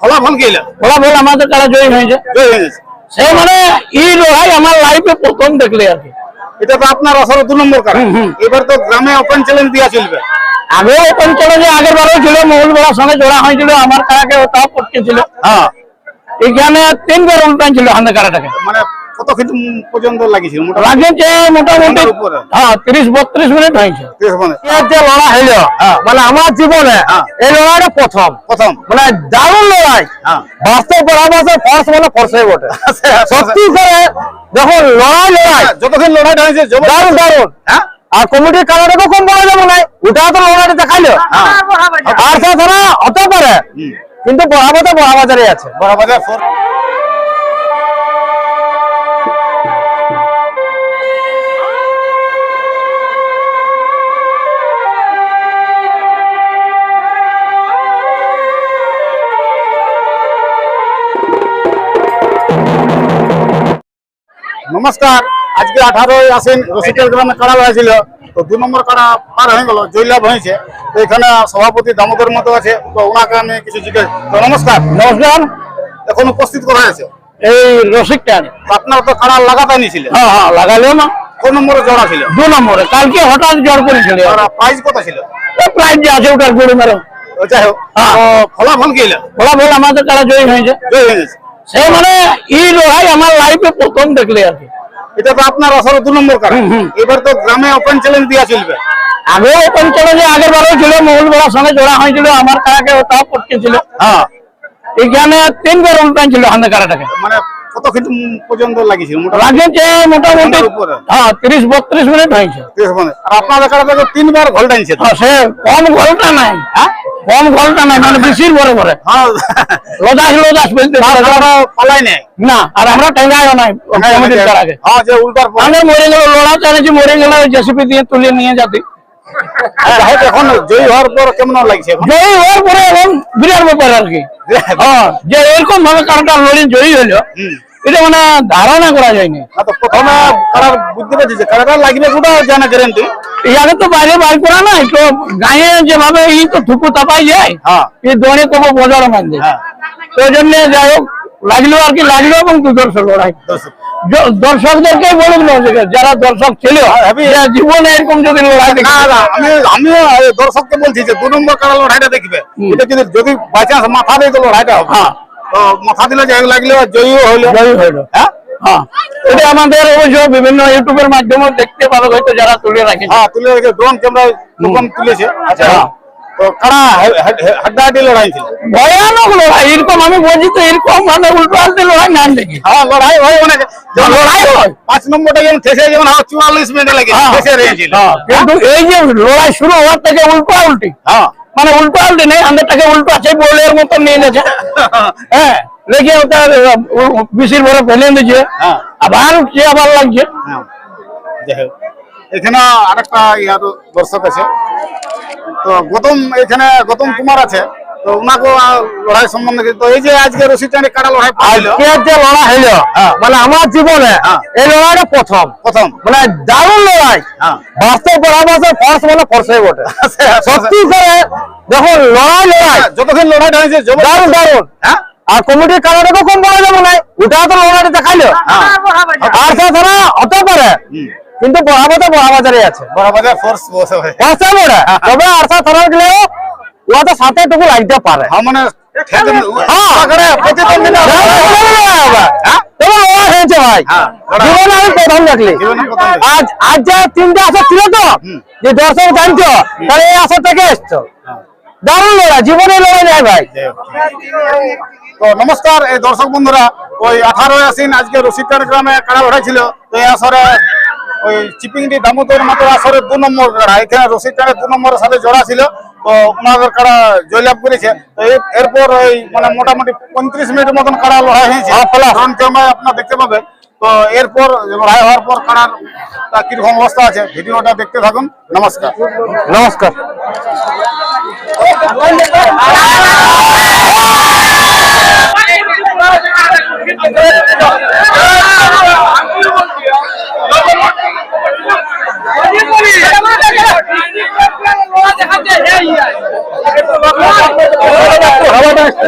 ফলাফল কি ফলাফল আমাদের কারা জয়ী হয়েছে জয়ী হয়েছে সে মানে এই লড়াই আমার লাইফে প্রথম দেখলে আর কি। এটা তো আপনার আসলে দু নম্বর কারণ। এবার তো গ্রামে ওপেন চ্যালেঞ্জ দিয়া চলবে। আগে ওপেন চ্যালেঞ্জে আগের বারও ছিল মহুল বড়ার সঙ্গে জোড়া হয়েছিল আমার কারাকে তাও পটকে ছিল। হ্যাঁ। এখানে তিনবার উল্টান ছিল হান্দে কারাটাকে মানে কত কিছু পর্যন্ত লাগিয়েছিল লাগিয়েছে মোটামুটি হ্যাঁ তিরিশ বত্রিশ মিনিট হয়েছে মানে। যে লড়া হইল হ্যাঁ। মানে আমার জীবনে হ্যাঁ। এই লড়াইটা প্রথম প্রথম মানে দারুণ লড়াই হ্যাঁ। বাস্তব পরামর্শ ফর্স মানে ফর্সে বটে সত্যি করে দেখুন লড়াই লড়াই যতক্ষণ লড়াইটা হয়েছে দারুণ দারুণ হ্যাঁ আর কমিটির কারণে তো কম বলা যাবে না ওটা তো লড়াইটা দেখাইলো হ্যাঁ। আর তাছাড়া হতে পারে কিন্তু বড়াবো তো বড়া বাজারে আছে বড়বাজার নমস্কার। আজকে আঠারোই আসেন রসিকের গ্রামে কাড়া হয়েছিল তো দু নম্বর কাড়া পার হয়ে গেল জয়লাভ হয়েছে। তো এখানে সভাপতি দামোদর মতো আছে তো ওনাকে আমি কিছু জিজ্ঞেস তো নমস্কার। নমস্কার। এখন উপস্থিত করা হয়েছে এই রসিকটা আপনার তো কাড়া লাগাতে নিয়েছিলেন? হ্যাঁ হ্যাঁ লাগাইলো না। কোন নম্বরে জড়া ছিল দু নম্বরে। কালকে হঠাৎ জ্বর করেছিল। আর প্রাইস কত ছিল? প্রাইজ যে আছে ওটার গরু মেরো। যাই হোক। হ্যাঁ। ফলাফল কি ফলাফল আমাদের কারা জয়ী হয়েছে। জয় হয়ে মানে এই লড়াই আমার লাইফে প্রথম দেখলে আর কি। এটা তো আপনার আসলে দু নম্বর কারণ। এবার তো গ্রামে ওপেন চ্যালেঞ্জ দিয়া চলবে। আগে ওপেন চ্যালেঞ্জ আগের বারও ছিল মঙ্গলবার সঙ্গে জোড়া হয়েছিল আমার কারাকে তাও পটকে ছিল। হ্যাঁ। এখানে তিনবার উল্টান ছিল হান্দে কারাটাকে মানে কত কিছু পর্যন্ত লাগিয়েছিল লাগিয়েছে মোটামুটি? হ্যাঁ তিরিশ বত্রিশ মিনিট হয়েছে মানে। আর কাছে তো তিনবার ঘোল টানছে। হ্যাঁ, সে কম ঘলটা নাই। হ্যাঁ? কম ঘলটা নাই মানে বেশির বড় হ্যাঁ। লদাস লদাস বলতে পালাই নাই। না আর আমরা টেঙ্গাইও নাই উল্টার মরে গেল লড়া চালিয়েছি মরে গেল জেসিপি দিয়ে তুলে নিয়ে যাতে। এখন জয়ী হওয়ার পর কেমন লাগছে জয়ী হওয়ার পরে এখন বিরাট ব্যাপার আর কি। হ্যাঁ যে এরকম ভাবে কারণটা লড়ি জয়ী হলো হুম। এটা মানে ধারণা করা যায়নি। প্রথমে কারা বুঝতে পারছি যে কারাটা লাগবে জানা গ্যারেন্টি আগে তো বাইরে বাইর করা নাই তো গায়ে যেভাবে এই তো থুকু তাপাই যায় হ্যাঁ। এই দৌড়ে কোনো বোঝার মধ্যে হ্যাঁ। তো জন্য যাই হোক লাগল আর কি লাগল এবং লড়াই। দর্শক। য- দর্শকদেরকেই বলুন যারা দর্শক ছিল আমি- জীবনে এরকম যদি লড়াই আমি আমিও দর্শককে বলছি যে দু নম্বর কারা লড়াইটা দেখবে এটা যদি যদি বাই চান্স মাথা দিয়ে তো লড়াইটা হবে। হ্যাঁ। তো মাথা দিলে যে লাগলে জয়ীও হইল জয়ী হইল হ্যাঁ? হ্যাঁ। এটা আমাদের অবশ্য বিভিন্ন ইউটিউবের মাধ্যমে দেখতে পারো হয়তো যারা তুলে রাখেছে। হ্যাঁ তুলে রেখে ড্রোন ক্যামেরা তখন তুলেছে। আচ্ছা। হ্যাঁ। তো কারা হাড্ডাহাড্ডি লড়াই ছিল? ভয়ানক লড়াই এরকম আমি বলছি তো এরকম মানে উল্টো আলতে লড়াই নাম দেখি। হ্যাঁ লড়াই হয় অনেক। লড়াই হয়। পাঁচ নম্বরটা যেমন ঠেসে যেমন হয় চুয়াল্লিশ মিনিটে লাগে। ঠেসে হ্যাঁ, কিন্তু এই যে লড়াই শুরু হওয়ার থেকে উল্টো উল্টি হ্যাঁ। মানে উল্টো আলটি নেই আমাদেরটাকে উল্টো আছে বলের মতো নিয়ে গেছে হ্যাঁ লেগে ওটা বিশির ভরে ফেলে দিয়েছে হ্যাঁ। আবার উঠছে আবার লাগছে। হ্যাঁ। এখানে আরেকটা ইয়া দর্শক আছে। তো গৌতম এখানে গৌতম কুমার আছে। তো ওনাকে লড়াই সম্বন্ধে তো এই যে আজকে রশিদ টানি কাটা লড়াই আজকে যে লড়াই হইল হ্যাঁ। মানে আমার জীবনে হ্যাঁ। এই লড়াইটা প্রথম। প্রথম। মানে দারুণ লড়াই। হ্যাঁ। বাস্তব পরামর্শ ফর্স মানে ফর্সে বটে। সত্যি করে দেখুন লড়াই লড়াই। যতক্ষণ লড়াইটা হয়েছে দারুণ দারুণ। হ্যাঁ? আর কমিটির কারণে তো কম বলা যাবে না ওটা তো লড়াইটা দেখাইলো। হ্যাঁ। আর তাছাড়া হতে পারে। কিন্তু বড়া বাজারে আছে। বড় বাজার ফোর্স বসে হয়। তবে আরসা থানার গেলেও তো সাথে টুকু লাগতে পারে। মানে। আজ যা তিনটে আসর ছিল তো যে দর্শক জানছো তাহলে এই আসর থেকে এসছো। হ্যাঁ। দারুণ লড়াই জীবনে লড়াই ভাই। তো নমস্কার এই দর্শক বন্ধুরা। ওই আঠারোই আসিন আজকে রসিকার গ্রামে কাড়া লড়াই ছিল তো এই আসরে ওই চিপিংটি দামোদর মতো আসরে দু নম্বর কাড়া এখানে রসিকারের দু নম্বরের সাথে জোড়া ছিল। তো ওনাদের কাড়া জয়লাভ করেছে তো এরপর ওই মানে মোটামুটি পঁয়ত্রিশ মিনিট মতন কাড়া লড়াই হয়েছে। ফ্রন্ট ক্যামেরায় আপনারা দেখতে পাবেন। তো এরপর লড়াই হওয়ার পর কাড়ার কীরকম অবস্থা আছে ভিডিওটা দেখতে থাকুন। নমস্কার। নমস্কার। হাওয়াটা আসছে।